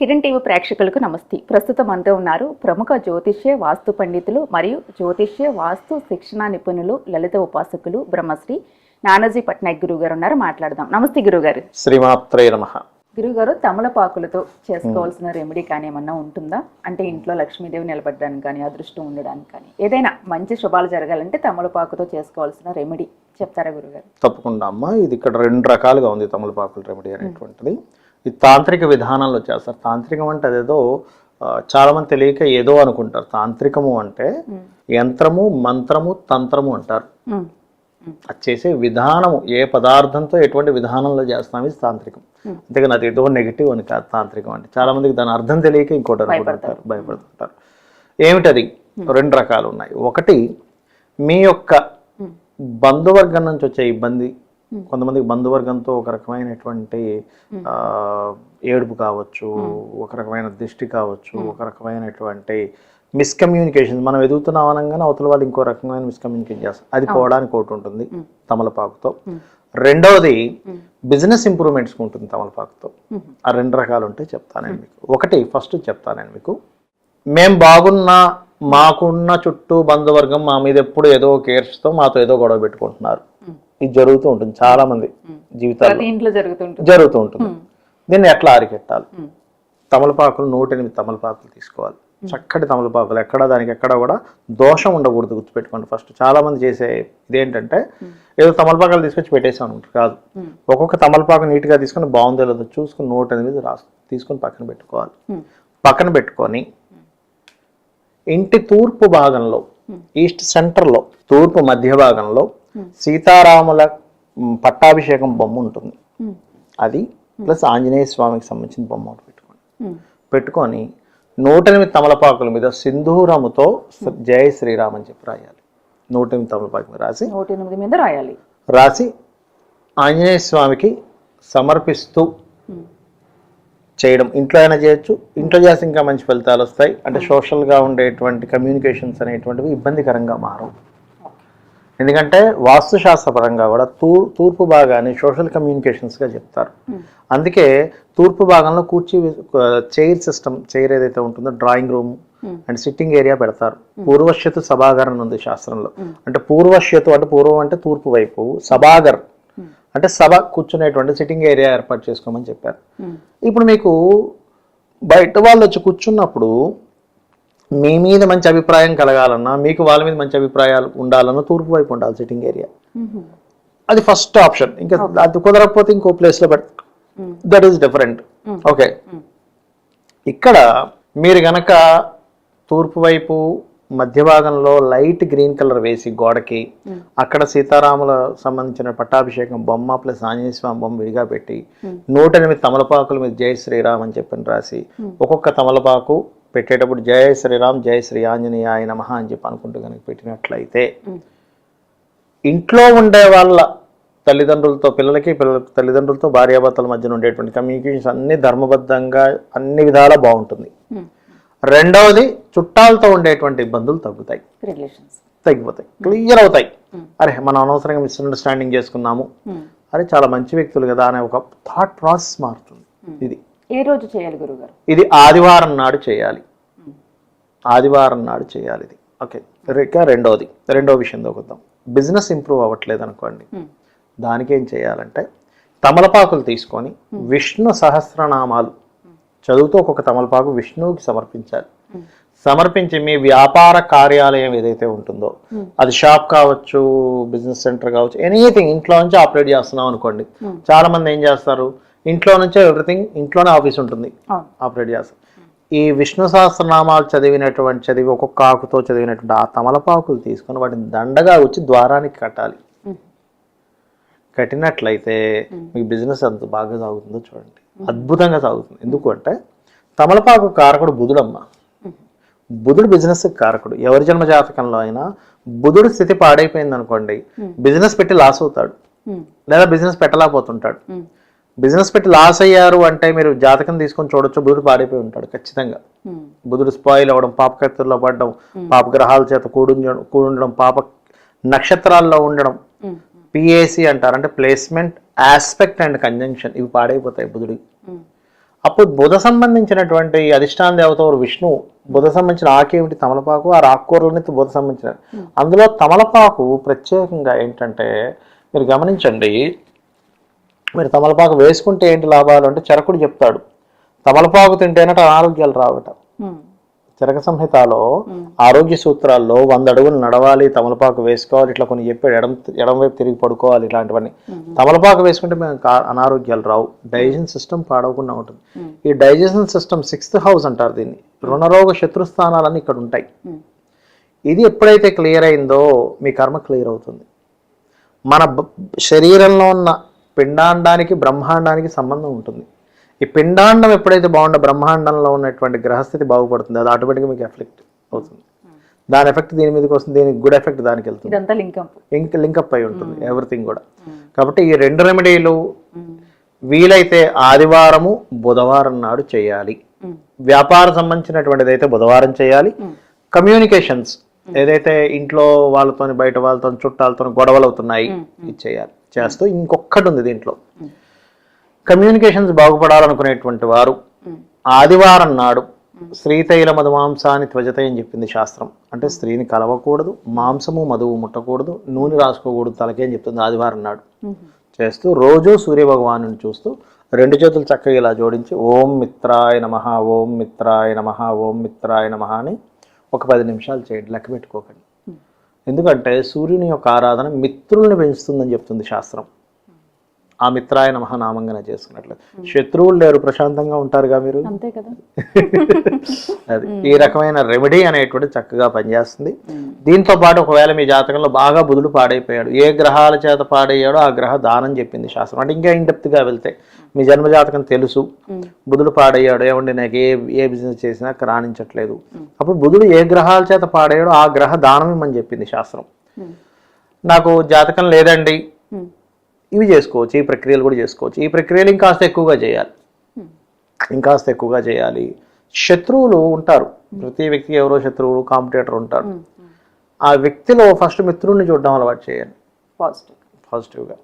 Kiran TV ప్రేక్షకులకు నమస్తే. ప్రస్తుతం మనతో ఉన్నారు ప్రముఖ జ్యోతిష్య వాస్తు పండితులు మరియు జ్యోతిష్య వాస్తు శిక్షణ నిపుణులు లలిత ఉపాసకులు బ్రహ్మశ్రీ నానాజీ పట్నాయక్ గురువు గారు ఉన్నారు. మాట్లాడదాం. నమస్తే గురుగారు శ్రీమాత్రే నమ. గురుగారు తమలపాకులతో చేసుకోవాల్సిన రెమెడీ కానీ ఏమన్నా ఉంటుందా? అంటే ఇంట్లో లక్ష్మీదేవి నిలబడడానికి కానీ అదృష్టం ఉండడానికి కానీ ఏదైనా మంచి శుభాలు జరగాలంటే తమలపాకుతో చేసుకోవాల్సిన రెమెడీ చెప్తారా గురుగారు తప్పకుండా అమ్మ. ఇది ఇక్కడ రెండు రకాలుగా ఉంది తమలపాకుల రెమెడీ అనేటువంటిది. ఇది తాంత్రిక విధానంలో చేస్తారు. తాంత్రికం అంటే అదేదో ఆ, చాలా మంది తెలియక ఏదో అనుకుంటారు. తాంత్రికము అంటే యంత్రము మంత్రము తంత్రము అంటారు. అది చేసే విధానము ఏ పదార్థంతో ఎటువంటి విధానంలో చేస్తాం ఇది తాంత్రికం. అంతేగాని అది ఏదో నెగిటివ్ అని కాదు తాంత్రికం అంటే. చాలా మందికి దాని అర్థం తెలియక ఇంకోటి అనుకుంటారు భయపడుతుంటారు. ఏమిటది? రెండు రకాలు ఉన్నాయి. ఒకటి మీ యొక్క బంధువర్గం నుంచి వచ్చే ఇబ్బంది కొంతమందికి బంధువర్గంతో ఒక రకమైనటువంటి ఆ, ఏడుపు కావచ్చు ఒక రకమైన దిష్టి కావచ్చు ఒక రకమైనటువంటి మిస్కమ్యూనికేషన్ మనం ఎదుగుతున్నాం అనగానే అవతల వాళ్ళు ఇంకో రకమైన మిస్కమ్యూనికేట్ చేస్తారు. అది పోవడానికి ఒకటి ఉంటుంది తమలపాకుతో. రెండవది బిజినెస్ ఇంప్రూవ్మెంట్స్కి ఉంటుంది తమలపాకుతో. ఆ రెండు రకాలు ఉంటే చెప్తాను నేను మీకు. ఒకటి ఫస్ట్ చెప్తాను నేను మీకు. మేం బాగున్నా మాకున్న చుట్టూ బంధువర్గం మా మీద ఎప్పుడు ఏదో కేర్స్తో మాతో ఏదో గొడవ పెట్టుకుంటున్నారు. ఇది జరుగుతూ ఉంటుంది. చాలా మంది జరుగుతుంటుంది జరుగుతూ ఉంటుంది. దీన్ని ఎట్లా అరికెట్టాలి? తమలపాకులు నూట ఎనిమిది తమలపాకులు తీసుకోవాలి. చక్కటి తమలపాకులు ఎక్కడ దానికి ఎక్కడ కూడా దోషం ఉండకూడదు గుర్తుపెట్టుకోండి ఫస్ట్. చాలా మంది చేసే ఇదేంటంటే ఏదో తమలపాకులు తీసుకొచ్చి పెట్టేసాం అనుకుంటారు కాదు. ఒక్కొక్క తమలపాకు నీట్గా తీసుకొని బాగుందో లేదో చూసుకుని నూట ఎనిమిది రాసు తీసుకొని పక్కన పెట్టుకోవాలి. పక్కన పెట్టుకొని ఇంటి తూర్పు భాగంలో ఈస్ట్ సెంటర్లో తూర్పు మధ్య భాగంలో సీతారాముల మ్, పట్టాభిషేకం బొమ్మ ఉంటుంది. ఉమ్, అది ప్లస్ ఆంజనేయ స్వామికి సంబంధించిన బొమ్మ ఒకటి పెట్టుకోండి. ఉమ్, పెట్టుకొని నూట ఎనిమిది తమలపాకుల మీద సింధూరముతో స- జై శ్రీరామ్ అని చెప్పి రాయాలి. నూట ఎనిమిది తమలపాకు మీద రాసి నూట ఎనిమిది మీద రాయాలి. రాసి ఆంజనేయ స్వామికి సమర్పిస్తూ చేయడం. ఇంట్లో అయినా చేయొచ్చు. ఇంట్లో చేస్తే ఇంకా మంచి ఫలితాలు వస్తాయి. అంటే సోషల్గా ఉండేటువంటి కమ్యూనికేషన్స్ అనేటువంటివి ఇబ్బందికరంగా మారవు. ఎందుకంటే వాస్తుశాస్త్రపరంగా కూడా తూ తూర్పు భాగాన్ని సోషల్ కమ్యూనికేషన్స్గా చెప్తారు. అందుకే తూర్పు భాగంలో కూర్చి చైర్ సిస్టమ్ చైర్ ఏదైతే ఉంటుందో drawing room and sitting area పెడతారు. పూర్వశ్యతు సభాగర్ అని ఉంది శాస్త్రంలో. అంటే పూర్వశ్యతు అంటే పూర్వం అంటే తూర్పు వైపు సభాగర్ అంటే సభ కూర్చునేటువంటి సిట్టింగ్ ఏరియా ఏర్పాటు చేసుకోమని చెప్పారు. ఇప్పుడు మీకు బయట వాళ్ళు వచ్చి కూర్చున్నప్పుడు మీ మీద మంచి అభిప్రాయం కలగాలన్నా మీకు వాళ్ళ మీద మంచి అభిప్రాయాలు ఉండాలన్నా తూర్పు వైపు ఉండాలి సిట్టింగ్ ఏరియా అది ఫస్ట్ ఆప్షన్ ఇంకా అది కుదరకపోతే ఇంకో ప్లేస్లో పెట్ um, that is different. Okay ఇక్కడ మీరు గనక తూర్పు వైపు మధ్య భాగంలో లైట్ గ్రీన్ కలర్ వేసి గోడకి అక్కడ సీతారాముల సంబంధించిన పట్టాభిషేకం బొమ్మ ప్లస్ ఆంజనేయ స్వామి బొమ్మ విడిగా పెట్టి నూట ఎనిమిది తమలపాకుల మీద జై శ్రీరామ్ అని చెప్పని రాసి ఒక్కొక్క తమలపాకు పెట్టేటప్పుడు జై శ్రీరామ్ జై శ్రీ ఆంజనేయ నమః అని చెప్పి అనుకుంటూ కనుక పెట్టినట్లయితే. ఇంట్లో ఉండే వాళ్ళ తల్లిదండ్రులతో పిల్లలకి పిల్లల తల్లిదండ్రులతో భార్యాభర్తల మధ్యన ఉండేటువంటి కమ్యూనికేషన్స్ అన్ని ధర్మబద్ధంగా అన్ని విధాలా బాగుంటుంది. రెండవది చుట్టాలతో ఉండేటువంటి ఇబ్బందులు తగ్గుతాయి. తగ్గిపోతాయి. క్లియర్ అవుతాయి. అరే మనం అనవసరంగా మిస్అండర్స్టాండింగ్ చేసుకున్నాము. అరే చాలా మంచి వ్యక్తులు కదా అనే ఒక థాట్ ప్రాసెస్ మారుతుంది. ఇది. ఏ రోజు చేయాలి గురుగారు ఇది ఆదివారం నాడు చేయాలి. ఆదివారం నాడు చేయాలి ఇది. ఓకే. ఇక రెండవది రెండో విషయం దొరుకుతాం బిజినెస్ ఇంప్రూవ్ అవ్వట్లేదు అనుకోండి. దానికి ఏం చేయాలంటే తమలపాకులు తీసుకొని విష్ణు సహస్రనామాలు చదువుతూ ఒక్కొక్క తమలపాకు విష్ణువుకి సమర్పించాలి. సమర్పించి మీ వ్యాపార కార్యాలయం ఏదైతే ఉంటుందో అది షాప్ కావచ్చు బిజినెస్ సెంటర్ కావచ్చు ఎనీథింగ్ ఇంట్లో నుంచి ఆపరేట్ చేస్తున్నాం అనుకోండి. చాలా మంది ఏం చేస్తారు? ఇంట్లో నుంచే ఎవ్రీథింగ్ ఇంట్లోనే ఆఫీస్ ఉంటుంది. ఆపరేట్ చేస్తారు ఈ విష్ణు సహస్రనామాలు చదివినటువంటి చదివి ఒక్కొక్క ఆకుతో చదివినటువంటి ఆ తమలపాకులు తీసుకొని వాటిని దండగా వచ్చి ద్వారానికి కట్టాలి. కట్టినట్లయితే మీకు బిజినెస్ ఎంత బాగా సాగుతుందో చూడండి. అద్భుతంగా సాగుతుంది. ఎందుకు అంటే తమలపాకు కారకుడు బుధుడమ్మ. బుధుడు బిజినెస్ కారకుడు. ఎవరి జన్మ జాతకంలో అయినా బుధుడు స్థితి పాడైపోయింది అనుకోండి బిజినెస్ పెట్టి లాస్ అవుతాడు. లేదా బిజినెస్ పెట్టలేకపోతుంటాడు. బిజినెస్ పెట్టి లాస్ అయ్యారు అంటే మీరు జాతకం తీసుకొని చూడొచ్చు బుధుడు పాడైపోయి ఉంటాడు ఖచ్చితంగా. బుధుడు స్పాయిల్ అవ్వడం పాపకత్తుల్లో పడడం పాప గ్రహాల చేత కూడుండడం కూడుండడం పాప నక్షత్రాల్లో ఉండడం. పిఏసి అంటారు అంటే ప్లేస్మెంట్ ఆస్పెక్ట్ అండ్ కంజంక్షన్ ఇవి పాడైపోతాయి బుధుడి అప్పుడు బుధ సంబంధించినటువంటి అధిష్టాన దేవత ఎవరు విష్ణు బుధ సంబంధించిన ఆకేమిటి తమలపాకు ఆ ఆకుకూరలని బుధ సంబంధించిన. అందులో తమలపాకు ప్రత్యేకంగా ఏంటంటే మీరు గమనించండి మీరు తమలపాకు వేసుకుంటే ఏంటి లాభాలు అంటే చరకుడు చెప్తాడు. తమలపాకు తింటేనట అనారోగ్యాలు రావట. చరక సంహితలో ఆరోగ్య సూత్రాల్లో వంద అడుగులు నడవాలి తమలపాకు వేసుకోవాలి ఇట్లా కొన్ని చెప్పాడు. ఎడం ఎడం వైపు తిరిగి పడుకోవాలి ఇలాంటివన్నీ తమలపాకు వేసుకుంటే మేము అనారోగ్యాలు రావు. డైజెషన్ సిస్టమ్ పాడవకుండా ఉంటుంది. ఈ డైజెషన్ సిస్టమ్ సిక్స్త్ హౌస్ అంటారు దీన్ని. రుణరోగ శత్రుస్థానాలన్నీ ఇక్కడ ఉంటాయి. ఇది ఎప్పుడైతే క్లియర్ అయిందో మీ కర్మ క్లియర్ అవుతుంది. మన శరీరంలో ఉన్న పిండాండానికి బ్రహ్మాండానికి సంబంధం ఉంటుంది. ఈ పిండాండం ఎప్పుడైతే బాగుండో బ్రహ్మాండంలో ఉన్నటువంటి గ్రహస్థితి బాగుపడుతుంది. అది ఆటోమేటిక్గా మీకు ఎఫెక్ట్ అవుతుంది. దాని ఎఫెక్ట్ దీని మీదకి వస్తుంది? దీనికి గుడ్ ఎఫెక్ట్ దానికి వెళ్తుంది. ఇంక లింకప్ అయి ఉంటుంది ఎవ్రీథింగ్ కూడా. కాబట్టి ఈ రెండు రెమెడీలు వీలైతే ఆదివారము బుధవారం నాడు చేయాలి. వ్యాపార సంబంధించినటువంటిది అయితే బుధవారం చేయాలి. కమ్యూనికేషన్స్ ఏదైతే ఇంట్లో వాళ్ళతో బయట వాళ్ళతో చుట్టాలతో గొడవలు అవుతున్నాయి ఇది చేయాలి. చేస్తూ ఇంకొకటి ఉంది దీంట్లో. కమ్యూనికేషన్స్ బాగుపడాలనుకునేటువంటి వారు ఆదివారం నాడు శ్రీతైల మధుమాంసాన్ని త్వజత అని చెప్పింది శాస్త్రం. అంటే స్త్రీని కలవకూడదు మాంసము మధువు ముట్టకూడదు నూనె రాసుకోకూడదు తలకే అని చెప్తుంది ఆదివారం నాడు. చేస్తూ రోజు సూర్య భగవాను చూస్తూ రెండు చేతులు చక్కగా ఇలా జోడించి ఓం మిత్రాయ నమ ఓం మిత్రాయ నమ ఓం మిత్రాయ నమ అని ఒక పది నిమిషాలు చేయండి లెక్క పెట్టుకోకండి. ఎందుకంటే సూర్యుని యొక్క ఆరాధన మిత్రుల్ని పెంచుతుందని చెప్తుంది శాస్త్రం. ఆ మిత్రాయ నమః నామంగానే చేసుకున్నట్లు శత్రువులు లేరు ప్రశాంతంగా ఉంటారుగా మీరు? అంతే కదా. అది. ఈ రకమైన రెమెడీ అనేటువంటి చక్కగా పనిచేస్తుంది. దీంతో పాటు ఒకవేళ మీ జాతకంలో బాగా బుధుడు పాడైపోయాడు ఏ గ్రహాల చేత పాడయ్యాడో ఆ గ్రహ దానం చెప్పింది శాస్త్రం. అంటే ఇంకా ఇన్గా వెళ్తే మీ జన్మ జాతకం తెలుసు. బుధుడు పాడయ్యాడు ఏమండి నాకు ఏ ఏ బిజినెస్ చేసినా రాణించట్లేదు. అప్పుడు బుధుడు ఏ గ్రహాల చేత పాడయ్యాడో ఆ గ్రహ దానం ఇమ్మని చెప్పింది శాస్త్రం. నాకు జాతకం లేదండి. ఇవి చేసుకోవచ్చు ఈ ప్రక్రియలు కూడా చేసుకోవచ్చు. ఈ ప్రక్రియలు ఇంకాస్త ఎక్కువగా చేయాలి. ఇంకాస్త ఎక్కువగా చేయాలి. శత్రువులు ఉంటారు. ప్రతి వ్యక్తికి ఎవరో శత్రువులు కాంపిటేటర్ ఉంటారు. ఆ వ్యక్తిలో ఫస్ట్ మిత్రుడిని చూడడం అలవాటు చేయాలి పాజిటివ్. పాజిటివ్గా.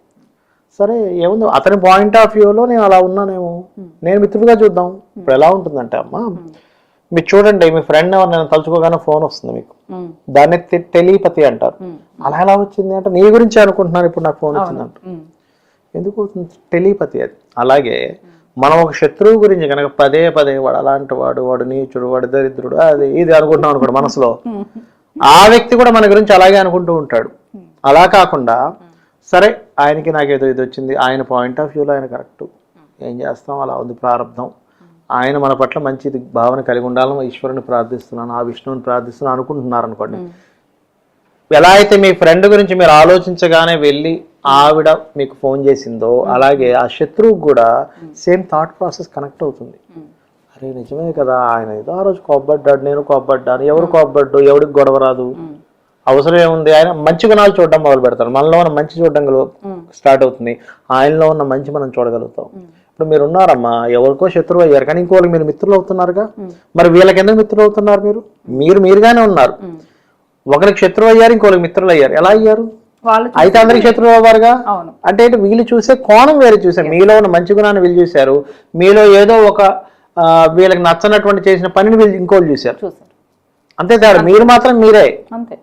సరే ఏముంది? అతని పాయింట్ ఆఫ్ వ్యూలో నేను అలా ఉన్నానేమో. నేను మిత్రుడిగా చూద్దాం. ఇప్పుడు ఎలా ఉంటుందంటే అమ్మ మీరు చూడండి మీ ఫ్రెండ్ ఎవరు నేను తలుచుకోగానే ఫోన్ వస్తుంది మీకు. దాన్ని టెలిపతి అంటారు. అలా ఎలా వచ్చింది అంటే నీ గురించి అనుకుంటున్నాను ఇప్పుడు నాకు ఫోన్ వచ్చిందంట. ఉమ్, ఎందుకు టెలిపతి అది. అలాగే మనం ఒక శత్రువు గురించి కనుక పదే పదే వాడు అలాంటి వాడు వాడు నీచుడు వాడు దరిద్రుడు అది ఇది అనుకుంటున్నాం అనుకోండి మనసులో. ఆ వ్యక్తి కూడా మన గురించి అలాగే అనుకుంటూ ఉంటాడు. అలా కాకుండా సరే ఆయనకి నాకేదో ఇది వచ్చింది ఆయన పాయింట్ ఆఫ్ వ్యూలో ఆయన కరెక్ట్ ఏం చేస్తాం? అలా ఉంది ప్రారంభం. ఆయన మన పట్ల మంచి భావన కలిగి ఉండాలని ఈశ్వరుని ప్రార్థిస్తున్నాను ఆ విష్ణువుని ప్రార్థిస్తున్నాను అనుకుంటున్నారు అనుకోండి. ఎలా అయితే మీ ఫ్రెండ్ గురించి మీరు ఆలోచించగానే వెళ్ళి ఆవిడ మీకు ఫోన్ చేసిందో అలాగే ఆ శత్రువు కూడా సేమ్ థాట్ ప్రాసెస్ కనెక్ట్ అవుతుంది. అరే నిజమే కదా ఆయన ఏదో ఆ రోజు కోప్పడ్డాడు నేను కోప్పడ్డాను ఎవరు కోప్పడ్డు ఎవరికి గొడవ రాదు. అవసరం ఏముంది? ఆయన మంచి గుణాలు చూడడం మొదలు పెడతారు మనలో ఉన్న మంచి చూడడం స్టార్ట్ అవుతుంది. ఆయనలో ఉన్న మంచి మనం చూడగలుగుతాం. ఇప్పుడు మీరు ఉన్నారమ్మా ఎవరికో శత్రువు అయ్యారు కానీ ఇంకోళ్ళకి మీరు మిత్రులు అవుతున్నారుగా మరి వీళ్ళకి ఎందుకు మిత్రులు అవుతున్నారు మీరు? మీరు మీరుగానే ఉన్నారు. ఒకరికి శత్రువు అయ్యారు ఇంకోరికి మిత్రులు అయ్యారు. ఎలా అయ్యారు? అయితే అందరికి శత్రువు అవ్వారుగా? అంటే వీళ్ళు చూసే కోణం వేరే చూసారు మీలో ఉన్న మంచి గుణాన్ని వీళ్ళు చూశారు. మీలో ఏదో ఒక వీళ్ళకి నచ్చనటువంటి చేసిన పనిని వీళ్ళు ఇంకోళ్ళు చూశారు. అంతే తేడా. మీరు మాత్రం మీరే. అంతే.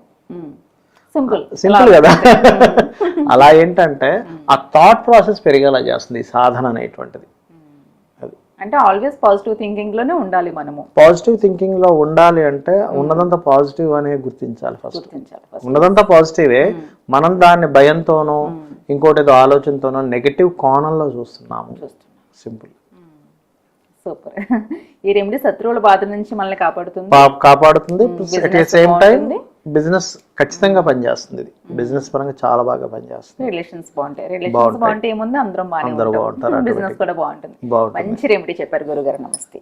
సింపుల్ సింపుల్ కదా. అలా ఏంటంటే ఆ థాట్ ప్రాసెస్ పెరిగేలా చేస్తుంది సాధన అనేటువంటిది. అది అంటే ఆల్వేస్ పాజిటివ్ థింకింగ్లోనే ఉండాలి మనము. పాజిటివ్ థింకింగ్లో ఉండాలి అంటే ఉన్నదంతా పాజిటివ్ అనే గుర్తించాలి ఫస్ట్. ఉన్నదంతా పాజిటివే మనం దాన్ని భయంతోనో ఇంకోటి ఏదో ఆలోచనతోనో నెగటివ్ కోణంలో చూస్తున్నాము. చూస్తున్నాం. సింపుల్ సూపర్ ఈ రెమెడీ శత్రువుల బాధ నుంచి మనల్ని కాపాడుతుంది. కాపాడుతుంది at the business same time. Business ఖచ్చితంగా పనిచేస్తుంది ఇది. బిజినెస్ పరంగా చాలా బాగా పనిచేస్తుంది. రిలేషన్స్ బాగుంటాయి. రిలేషన్స్ బాగుంటే ఏముంది? అందరం అందరూ బాగానే ఉంటారు, బిజినెస్ కూడా బాగుంటుంది. బాగుంటుంది. మంచి రెమెడీ చెప్పారు గురుగారు. నమస్తే.